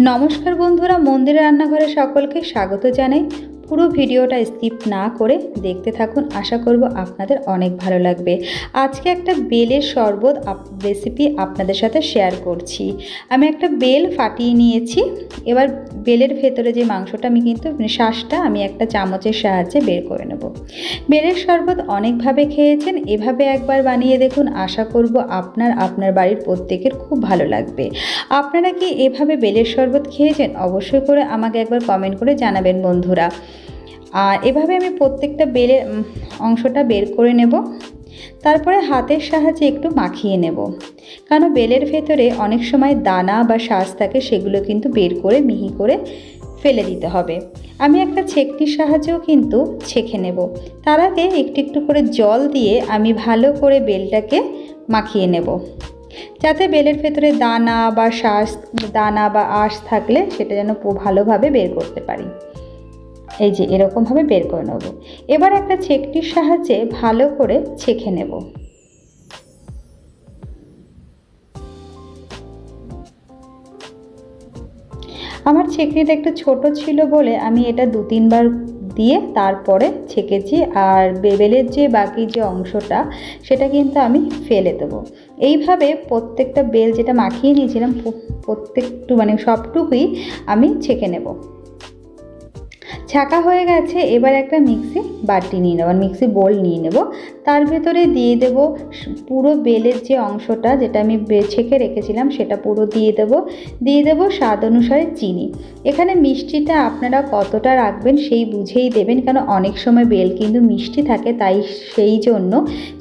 নমস্কার বন্ধুরা মন্দিরের রান্নাঘরে সকলকে স্বাগত জানাই। পুরো ভিডিওটা স্কিপ না করে দেখতে থাকুন। আশা করব আপনাদের অনেক ভালো লাগবে। আজকে একটা বেলের শরবত রেসিপি আপনাদের সাথে শেয়ার করছি। আমি একটা বেল ফাটিয়ে নিয়েছি। এবার বেলের ভেতরে যে মাংসটা, আমি কিন্তু শ্বাসটা আমি একটা চামচের সাহায্যে বের করে নেব। বেলের শরবত অনেকভাবে খেয়েছেন। এভাবে একবার বানিয়ে দেখুন। আশা করব আপনার আপনার বাড়ির প্রত্যেকের খুব ভালো লাগবে। আপনারা কি এভাবে বেলের শরবত খেয়েছেন? অবশ্যই করে আমাকে একবার কমেন্ট করে জানাবেন বন্ধুরা। আর এভাবে আমি প্রত্যেকটা বেলের অংশটা বের করে নেব। তারপরে হাতের সাহায্যে একটু মাখিয়ে নেব। কারণ বেলের ভেতরে অনেক সময় দানা বা শ্বাস থাকে, সেগুলো কিন্তু বের করে মিহি করে ফেলে দিতে হবে। আমি একটা ছেকটির সাহায্যেও কিন্তু ছেঁকে নেব। তার আগে একটু একটু করে জল দিয়ে আমি ভালো করে বেলটাকে মাখিয়ে নেব। যাতে বেলের ভেতরে দানা বা শ্বাস দানা বা আঁশ থাকলে সেটা যেন ভালোভাবে বের করতে পারি। এই যে এরকমভাবে বের করে নেব। এবার একটা ছেকটির সাহায্যে ভালো করে ছেঁকে নেব। আমার ছেঁকনিটা একটু ছোট ছিল বলে আমি এটা দু তিনবার দিয়ে তারপরে ছেঁকেছি আর বেবেলের যে বাকি যে অংশটা, সেটা কিন্তু আমি ফেলে দেবো। এইভাবে প্রত্যেকটা বেল যেটা মাখিয়ে নিয়েছিলাম প্র- প্রত্যেকটু মানে সবটুকুই আমি ছেঁকে নেব। ছাকা হয়ে গেছে, এবার একটা মিক্সি বাটি নিয়ে নেব, মিক্সি বোল নিয়ে নেব। তার ভেতরে দিয়ে দেব পুরো বেলের যে অংশটা যেটা আমি ছেঁকে রেখেছিলাম সেটা পুরো দিয়ে দেব। দিয়ে দেব স্বাদ অনুসারে চিনি। এখানে মিষ্টিটা আপনারা কতটা রাখবেন সেই বুঝেই দেবেন কারণ অনেক সময় বেল কিন্তু মিষ্টি থাকে, তাই সেই জন্য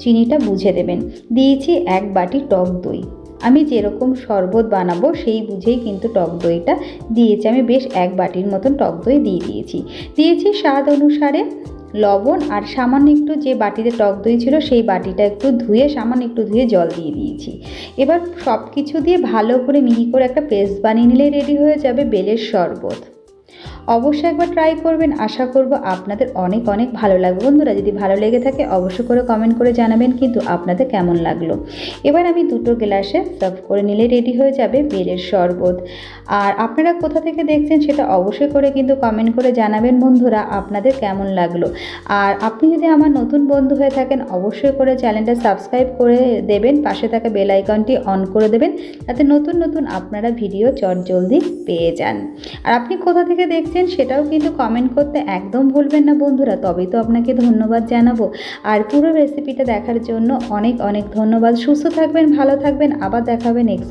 চিনিটা বুঝে দেবেন। দিয়েছি এক বাটি টক দই। আমি যেরকম শরবত বানাবো, সেই বুঝেই কিন্তু টক দইটা দিয়েছি। আমি বেশ এক বাটির মতন টক দই দিয়ে দিয়েছি। দিয়েছি স্বাদ অনুসারে লবণ আর সামান্য একটু যে বাটিতে টক দই ছিল, সেই বাটিটা একটু ধুয়ে, সামান্য একটু ধুয়ে জল দিয়ে দিয়েছি। এবার সব কিছু দিয়ে ভালো করে মিহি করে একটা পেস্ট বানিয়ে নিলে রেডি হয়ে যাবে বেলের শরবত। অবশ্যই একবার ট্রাই করবেন। আশা করব আপনাদের অনেক অনেক ভালো লাগবে। বন্ধুরা, যদি ভালো লেগে থাকে, অবশ্যই করে কমেন্ট করে জানাবেন কিন্তু আপনাদের কেমন লাগল। এবার আমি দুটো গ্লাসে সার্ভ করে নিলে রেডি হয়ে যাবে বেলের শরবত। আর আপনারা কোথা থেকে দেখছেন সেটা অবশ্যই করে কিন্তু কমেন্ট করে জানাবেন। বন্ধুরা, আপনাদের কেমন লাগল? আর আপনি যদি আমার নতুন বন্ধু হয়ে থাকেন, অবশ্যই করে চ্যানেলটা সাবস্ক্রাইব করে দেবেন। পাশে থাকা বেল আইকনটি অন করে দেবেন। যাতে নতুন নতুন আপনারা ভিডিও চট জলদি পেয়ে যান। আর আপনি কোথা থেকে দেখছেন সেটাও কিন্তু কমেন্ট করতে একদম ভুলবেন না বন্ধুরা। তবেই তো আপনাকে ধন্যবাদ জানাব। আর পুরো রেসিপিটা দেখার জন্য অনেক অনেক ধন্যবাদ। সুস্থ থাকবেন, ভালো থাকবেন। আবার দেখাবেন নেক্সট